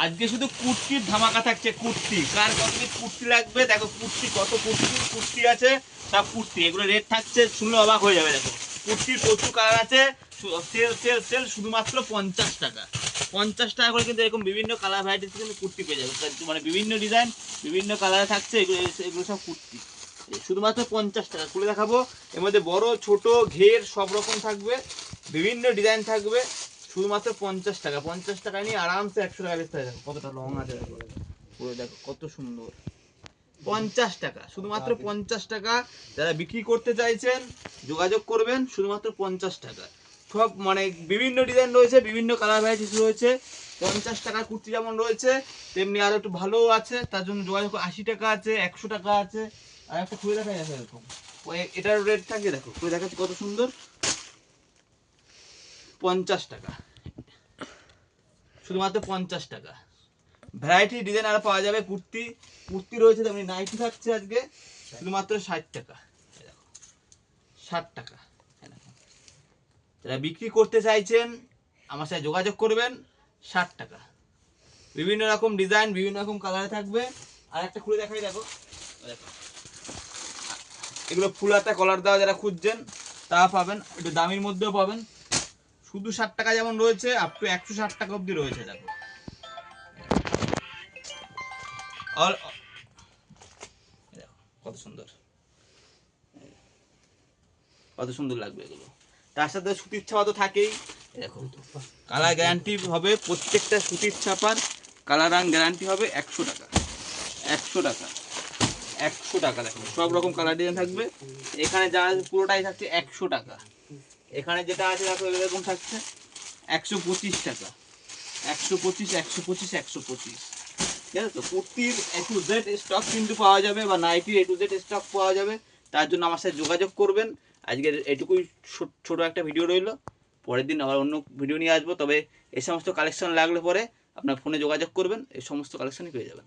আজকে শুধু কুর্তির ধামাকা থাকছে কুর্তি কার কত কুর্তি লাগবে? দেখো কুর্তি কত কুর্তি কুর্তি আছে, সব কুর্তি এগুলো রেট থাকছে, শুনলে অবাক হয়ে যাবে, দেখো। কুর্তির প্রচুর কালার আছে সেল সেল সেল শুধুমাত্র পঞ্চাশ টাকা। পঞ্চাশ টাকা করে কিন্তু এরকম বিভিন্ন কালার ভ্যারাইটিস কিন্তু কুর্তি পেয়ে যাবে। মানে বিভিন্ন ডিজাইন বিভিন্ন কালারে থাকছে, এগুলো এগুলো সব কুর্তি শুধুমাত্র পঞ্চাশ টাকা। খুলে দেখাবো। এর মধ্যে বড়, ছোট, ঘের সব রকম থাকবে। বিভিন্ন ডিজাইন থাকবে। শুধুমাত্র পঞ্চাশ টাকা পঞ্চাশ টাকা নিয়ে আরামসে একশো টাকা বেচতে দেখো কতটা লং আছে দেখো। পুরো দেখো কত সুন্দর। পঞ্চাশ টাকা শুধুমাত্র পঞ্চাশ টাকা। যারা বিক্রি করতে চাইছেন যোগাযোগ করবেন শুধুমাত্র পঞ্চাশ টাকা। সব মানে বিভিন্ন ডিজাইন রয়েছে বিভিন্ন কালার ভ্যারাইটিস রয়েছে। পঞ্চাশ টাকার কুর্তি যেমন রয়েছে তেমনি আরও একটু ভালো আছে। তার জন্য যোগাযোগ আশি টাকা আছে একশো টাকা আছে। আর একটা খুলে দেখা যাচ্ছে এরকম। এটার রেট থাকে দেখো খুলে দেখাচ্ছি কত সুন্দর। পঞ্চাশ টাকা। শুধুমাত্র পঞ্চাশ টাকা। ভ্যারাইটি ডিজাইন আর পাওয়া যাবে কুর্তি। কুর্তি রয়েছে তেমনি নাইটি থাকছে আজকে, শুধুমাত্র ষাট টাকা। ষাট টাকা। যারা বিক্রি করতে চাইছেন, আমার সাথে যোগাযোগ করবেন, ষাট টাকা। বিভিন্ন রকম ডিজাইন বিভিন্ন রকম কালারে থাকবে। আর একটা খুলে দেখাই, দেখো। এগুলো ফুল হাতা কলার দেওয়া যারা খুঁজছেন তা পাবেন। একটু দামির মধ্যেও পাবেন। শুধু ষাট টাকা যেমন রয়েছে আপ টু একশো ষাট টাকা অবধি রয়েছে, দেখো। কত সুন্দর। কত সুন্দর লাগবে এগুলো। তার সাথে সুতির ছাপা তো থাকেই। দেখো, কালার গ্যারান্টি হবে প্রত্যেকটা সুতির ছাপার। কালার রাং গ্যারান্টি হবে একশো টাকা। একশো টাকা। একশো টাকা, দেখো, সব রকম কালার ডিজাইন থাকবে। এখানে যা পুরোটাই থাকছে একশো টাকা। এখানে যেটা আছে, দেখো, এরকম থাকছে। একশো পঁচিশ টাকা। একশো পঁচিশ একশো পঁচিশ একশো পঁচিশ। ঠিক আছে তো? কুর্তির এ টু জেড স্টক কিন্তু পাওয়া যাবে, বা নাইটির এ টু জেড স্টক পাওয়া যাবে। তার জন্য আমার সাথে যোগাযোগ করবেন। আজকের এটুকুই ছোট একটা ভিডিও রইল। পরের দিন আবার অন্য ভিডিও নিয়ে আসব। তবে এই সমস্ত কালেকশন লাগলে পরে আপনার ফোনে যোগাযোগ করবেন। এই সমস্ত কালেকশনই পেয়ে যাবেন।